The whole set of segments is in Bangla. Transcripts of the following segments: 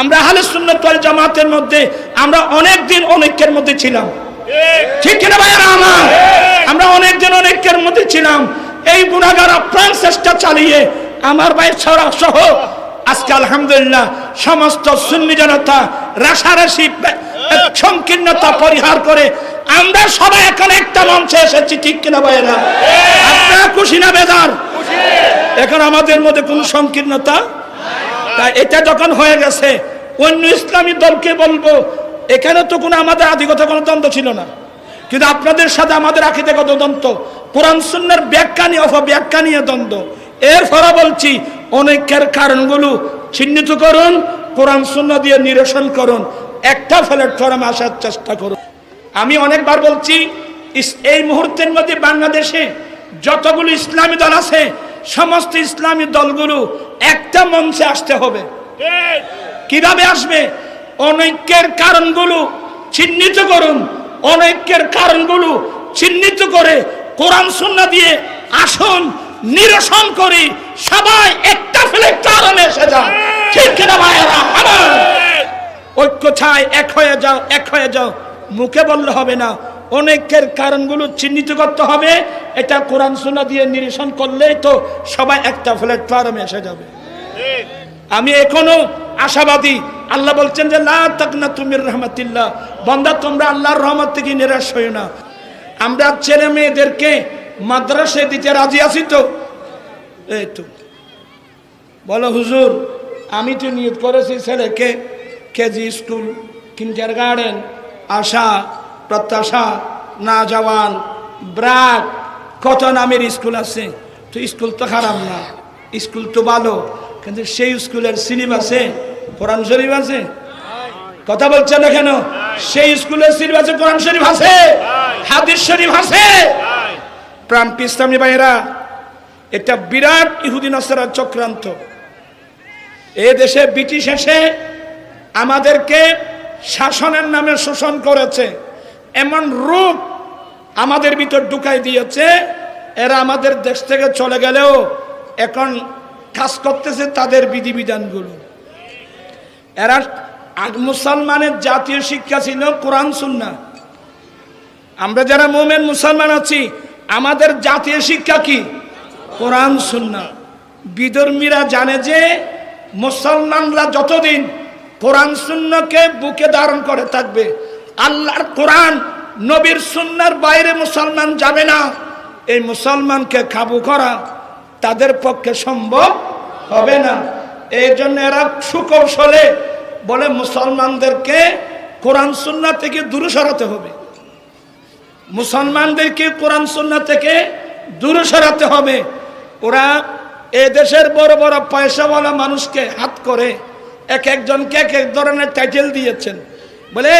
আমরা আহলে সুন্নাত ওয়াল জামাতের মধ্যে, আমরা অনেক দিন অনেকের মধ্যে ছিলাম। ঠিক কিনা ভাইয়ারা আমার? আমরা অনেক দিন অনেকের মধ্যে ছিলাম। এই গুণাগার আপ্রাণ চেষ্টা চালিয়ে আমার ভাই ছড়া সহ আজকে আলহামদুলিল্লাহ সমস্ত সুন্নি জনতা রাশারাশি সংকীর্ণতা পরিহার করে আমরা সবাই এখন একটা মঞ্চে এসেছি, ঠিক কিনা ভাইয়েরা? আপনারা খুশি না বেদার এখন আমাদের মধ্যে কোনো সংকীর্ণতা তা এটা যখন হয়ে গেছে, অন্য ইসলামী দলকে বলব, এখানে তো কোনো আমাদের আধিগত কোনো দ্বন্দ্ব ছিল না। কিন্তু আপনাদের সাথে আমাদের আখিদেগত দ্বন্দ্ব, কোরআন শূন্যের ব্যাখ্যা নিয়ে অথবা ব্যাখ্যা নিয়ে দ্বন্দ্ব। এর ফলে বলছি, অনেকের কারণগুলো চিহ্নিত করুন, কোরআন শূন্য দিয়ে নিরসন করুন, একটা প্ল্যাটফর্মে আসার চেষ্টা করুন। আমি অনেকবার বলছি এই মুহূর্তের মধ্যে বাংলাদেশে যতগুলো ইসলামী দল আছে, সমস্ত ইসলামী দলগুলো একটা মঞ্চে আসতে হবে। কীভাবে আসবে? অনৈক্যের কারণগুলো চিহ্নিত করুন। অনৈক্যের কারণগুলো চিহ্নিত করে কোরআন সুন্না দিয়ে আসুন, নিরসন করি, সবাই একটা কারণে এসে যান। ঠিক কিনা ভাইয়েরা? ঐক্য চাই এক হয়ে যাও, এক হয়ে যাও। মুখে বললে হবে না অনেকের কারণগুলো চিহ্নিত করতে হবে। এটা কোরআন সুন্না দিয়ে নিরসন করলেই তো সবাই একটা প্ল্যাটফর্মে এসে যাবে। আমি এখনও আশাবাদী। আল্লাহ বলছেন যে, লা তাকনা তুমির রহমাতিল্লাহ। বন্দা, তোমরা আল্লাহর রহমত থেকে নিরাশ হইও না। আমরা ছেলে মেয়েদেরকে মাদ্রাসায় দিতে রাজি আছি তো? এই তো। বলো, হুজুর, আমি তো নিয়ত করেছি ছেলেকে কেজি স্কুল কিন্টার গার্ডেন আশা প্রত্যাশা, না জওয়ান ব্রাক, কত নামের স্কুল আছে? তো স্কুল তো খারাপ না, স্কুল তো ভালো, কিন্তু সেই স্কুলের সিলেবাসে কোরআন শরীফ আছে? কথা বলছেন না কেন? সেই স্কুলের সিলেবাসে কোরআন শরীফ আছে, হাদিস শরীফ আছে। প্রাণ ইসলামী ভাইয়েরা একটা বিরাট ইহুদি নসরার চক্রান্ত। এ দেশে ব্রিটিশ এসে আমাদেরকে শাসনের নামে শোষণ করেছে। এমন রূপ আমাদের ভিতর ঢুকাই দিয়েছে, এরা আমাদের দেশ থেকে চলে গেলেও এখন কাজ করতেছে তাদের বিধিবিধানগুলো। এরা মুসলমানের জাতীয় শিক্ষা ছিল কোরআন, সুন্না। আমরা যারা মোমেন, মুসলমান আছি, আমাদের জাতীয় শিক্ষা কি? কোরআন, সুন্না। বিধর্মীরা জানে যে মুসলমানরা যতদিন কোরআন, সুন্নাকে বুকে ধারণ করে থাকবে আল্লাহর কোরআন, নবীর সুন্নার বাইরে মুসলমান যাবে না। এই মুসলমানকে কাবু করা তাদের পক্ষে সম্ভব হবে না। এই জন্য এরা সুকৌশলে বলে মুসলমানদেরকে কোরআন, সুন্না থেকে দূরে সরাতে হবে। মুসলমানদেরকে কোরআন, সুন্না থেকে দূরে সরাতে হবে। ওরা এ দেশের বড় বড় পয়সাওয়ালা মানুষকে হাত করে এক একজনকে এক এক ধরনের টাইটেল দিয়েছেন। বলে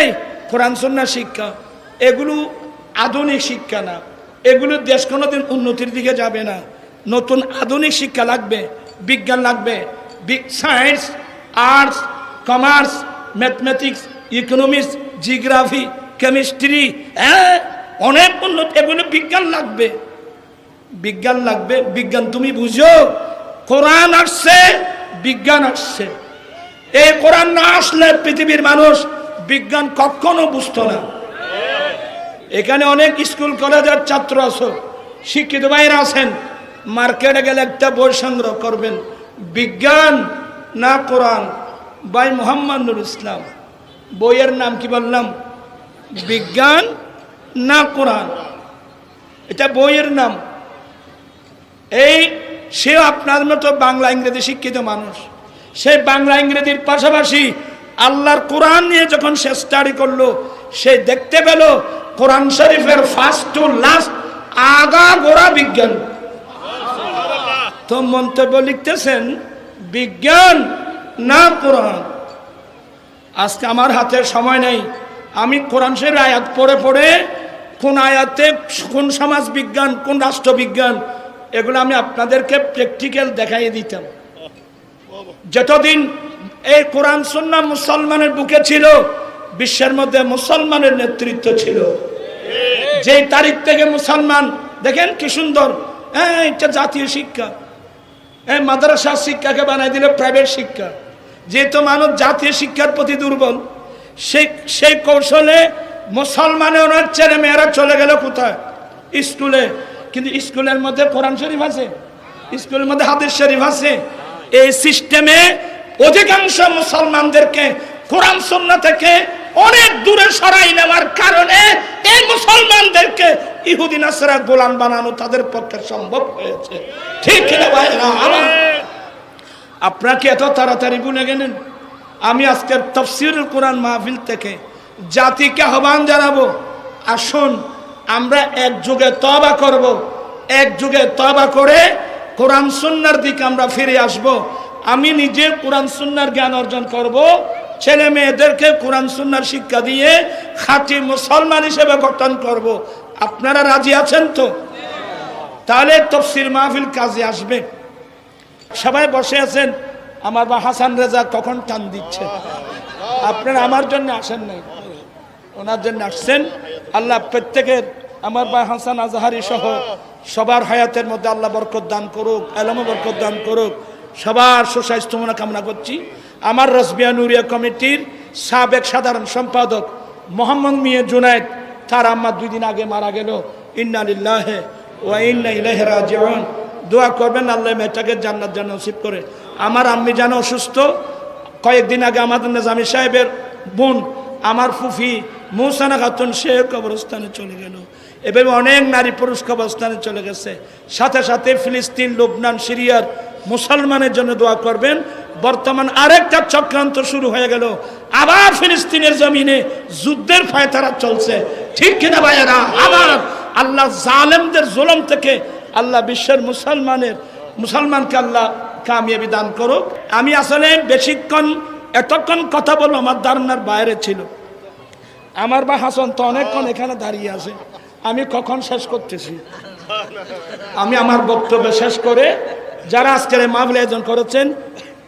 কোরআন সুন্না শিক্ষা। এগুলো আধুনিক শিক্ষা না। এগুলো দেশ কোনোদিন উন্নতির দিকে যাবে না। নতুন আধুনিক শিক্ষা লাগবে, বিজ্ঞান লাগবে science arts commerce mathematics economics geography chemistry হ্যাঁ অনেক উন্নত এগুলো বিজ্ঞান লাগবে। বিজ্ঞান লাগবে, বিজ্ঞান তুমি বুঝো? কোরআন আসছে, বিজ্ঞান আসছে। এই কোরআন না আসলে পৃথিবীর মানুষ বিজ্ঞান কখনো বুঝতো না। এখানে অনেক স্কুল, কলেজের ছাত্র আছো, শিক্ষিত ভাইরা আছেন। মার্কেটে গেলে একটা বই সংগ্রহ করবেন। বিজ্ঞান না কোরআন বাই মোহাম্মদ নুর ইসলাম। বইয়ের নাম কি বললাম? বিজ্ঞান না কোরআন। এটা বইয়ের নাম। এই সে আপনার মতো বাংলা ইংরেজি শিক্ষিত মানুষ। সেই বাংলা ইংরেজির পাশাপাশি আল্লাহর কোরআন নিয়ে যখন সে স্টাডি করল, সে দেখতে পেল কোরআন শরীফের ফার্স্ট টু লাস্ট আগা গোড়া বিজ্ঞান। তো মন্তব্য লিখতেছেন, বিজ্ঞান না কোরআন? আজকে আমার হাতে সময় নেই। আমি কোরআন শরীফের আয়াত পড়ে পড়ে কোন আয়াতে কোন সমাজ বিজ্ঞান, কোন রাষ্ট্রবিজ্ঞান এগুলো আমি আপনাদেরকে প্র্যাকটিক্যাল দেখাই দিতাম। যতদিন এই কোরআন সন্না মুসলমানের বুকে ছিল, বিশ্বের মধ্যে মুসলমানের নেতৃত্ব ছিল। যেই তারিখ থেকে মুসলমান, দেখেন কি সুন্দর হ্যাঁ জাতীয় শিক্ষা, এই মাদ্রাসা শিক্ষাকে বানাই দিলে প্রাইভেট শিক্ষা। যেহেতু মানুষ জাতীয় শিক্ষার প্রতি দুর্বল, সেই সেই কৌশলে মুসলমানের অনেক ছেলে মেয়েরা চলে গেল কোথায়? স্কুলে। কিন্তু স্কুলের মধ্যে কোরআন শরীফ আছে, স্কুলের মধ্যে হাদিস শরীফ আছে। এই সিস্টেমে অধিকাংশ মুসলমানদেরকে কোরআন সন্না থেকে অনেক দূরে সরাই নেওয়ার কারণে এই মুসলমানদেরকে ইহুদি নাসরা গোলাম বানানো তাদের পক্ষে সম্ভব হয়েছে। ঠিক কিনা ভাইরা আমার আপনারা কি এত তাড়াতাড়ি ভুলে গেলেন? আমি আজকের তফসিরুল কোরআন মাহফিল থেকে জাতিকে আহ্বান জানাব। আসুন, আমরা এক যুগে তবা করব। এক যুগে তবা করে কোরআন, সুন্নার দিকে আমরা ফিরে আসব। আমি নিজে কোরআন সুন্নার জ্ঞান অর্জন করব। ছেলে মেয়েদেরকে কোরআন সুন্নার শিক্ষা দিয়ে খাঁটি মুসলমান হিসেবে গঠন করব। আপনারা রাজি আছেন তো? তাহলে তফসির মাহফিল কাজে আসবে। সবাই বসে আছেন। আমার বা হাসান রেজা কখন টান দিচ্ছে? আপনারা আমার জন্য আসেন নাই। ওনার জন্য আসছেন। আল্লাহ প্রত্যেকের, আমার ভাই হাসান আজহারি সহ সবার হায়াতের মধ্যে আল্লাহ বরকত দান করুক এলম বরকত দান করুক। সবার সুস্বাস্থ্য মনে কামনা করছি। আমার রসবিয়া নুরিয়া কমিটির সাবেক সাধারণ সম্পাদক মোহাম্মদ মিয়া জুনায়েদ, তার আম্মা দুই দিন আগে মারা গেল। ইন্নালিল্লাহে ওয়া ইন্না ইলাইহি দোয়া করবেন আল্লাহ মেয়েটাকে জান্নাত জান্ন নসিব করে। আমার আম্মি যেন অসুস্থ। কয়েকদিন আগে আমাদের নিজামী সাহেবের বোন, আমার ফুফি মৌসানা খাতুন সে কবরস্থানে চলে গেল। এভাবে অনেক নারী পুরুষ কবরস্থানে চলে গেছে। সাথে সাথে ফিলিস্তিন, লুবনান, সিরিয়ার মুসলমানের জন্য দোয়া করবেন। বর্তমান আরেকটা চক্রান্ত শুরু হয়ে গেল। আবার ফিলিস্তিনের জমিনে যুদ্ধের ফায়তারা চলছে। ঠিক কিনা ভাইয়েরা? আবার আল্লাহ জালেমদের জুলম থেকে আল্লাহ বিশ্বের মুসলমানের মুসলমানকে আল্লাহ কামিয়াবি দান করুক। আমি আসলে বেশিক্ষণ এতক্ষণ কথা বলব, আমার ধারণার বাইরে ছিল। আমার বা হাসন তো অনেকক্ষণ এখানে দাঁড়িয়ে আছে। আমি কখন শেষ করতেছি? আমি আমার বক্তব্য শেষ করে যারা আজকের এই মাহফিল আয়োজন করেছেন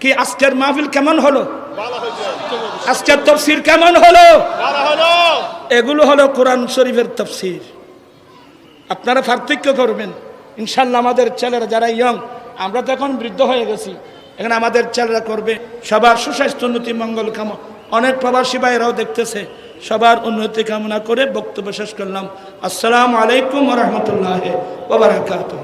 কি আজকের মাহফিল কেমন হলো? আজকের তফসির কেমন হলো? এগুলো হলো কোরআন শরীফের তফসির। আপনারা পার্থক্য করবেন। ইনশাল্লাহ আমাদের ছেলেরা যারা ইয়ং আমরা তো এখন বৃদ্ধ হয়ে গেছি। এখানে আমাদের ছেলেরা করবে। সবার সুস্বাস্থ্য উন্নতি মঙ্গল কাম অনেক প্রবাসী ভাইরাও দেখতেছে। সবার উন্নতি কামনা করে বক্তব্য শেষ করলাম। আসসালামু আলাইকুম রহমতুল্লাহ ওবরাকাতুহ